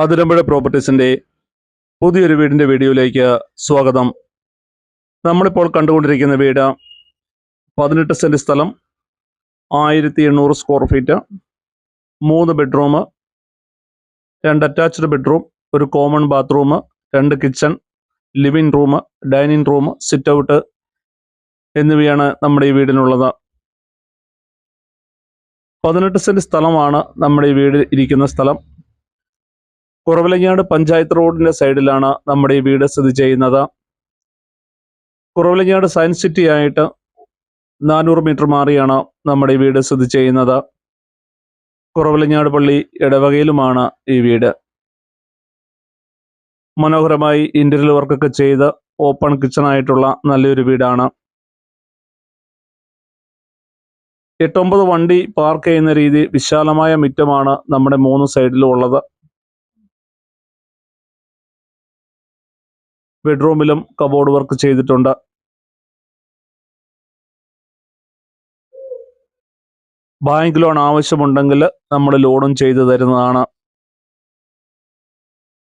അതിരമ്പുഴ പ്രോപ്പർട്ടീസിന്റെ പുതിയൊരു വീടിന്റെ വീഡിയോയിലേക്ക് സ്വാഗതം. നമ്മളിപ്പോൾ കണ്ടുകൊണ്ടിരിക്കുന്ന വീട് പതിനെട്ട് സെന്റ് സ്ഥലം ആയിരത്തി എണ്ണൂറ് സ്ക്വയർ ഫീറ്റ് മൂന്ന് ബെഡ്റൂം രണ്ട് അറ്റാച്ച്ഡ് ബെഡ്റൂം ഒരു കോമൺ ബാത്റൂം രണ്ട് kitchen living room dining room sit out എന്നിവയാണ് നമ്മുടെ ഈ വീടിനുള്ളത്. പതിനെട്ട് സെന്റ് സ്ഥലമാണ് നമ്മുടെ ഈ വീട് ഇരിക്കുന്ന സ്ഥലം. കുറവിലങ്ങാട് പഞ്ചായത്ത് റോഡിന്റെ സൈഡിലാണ് നമ്മുടെ ഈ വീട് സ്ഥിതി ചെയ്യുന്നത്. കുറവിലങ്ങാട് സയൻസ് സിറ്റി ആയിട്ട് നാനൂറ് മീറ്റർ മാറിയാണ് നമ്മുടെ ഈ വീട് സ്ഥിതി ചെയ്യുന്നത്. കുറവിലങ്ങാട് പള്ളി ഇടവകയിലുമാണ് ഈ വീട്. മനോഹരമായി ഇന്റീരിയൽ വർക്കൊക്കെ ചെയ്ത് ഓപ്പൺ കിച്ചൺ ആയിട്ടുള്ള നല്ലൊരു വീടാണ്. എട്ടൊമ്പത് വണ്ടി പാർക്ക് ചെയ്യുന്ന രീതി വിശാലമായ മിറ്റമാണ് നമ്മുടെ മൂന്ന് സൈഡിലും ഉള്ളത്. ബെഡ്റൂമിലും കബോർഡ് വർക്ക് ചെയ്തിട്ടുണ്ട്. ബാങ്ക് ലോൺ ആവശ്യമുണ്ടെങ്കിൽ നമ്മൾ ലോണും ചെയ്തു തരുന്നതാണ്.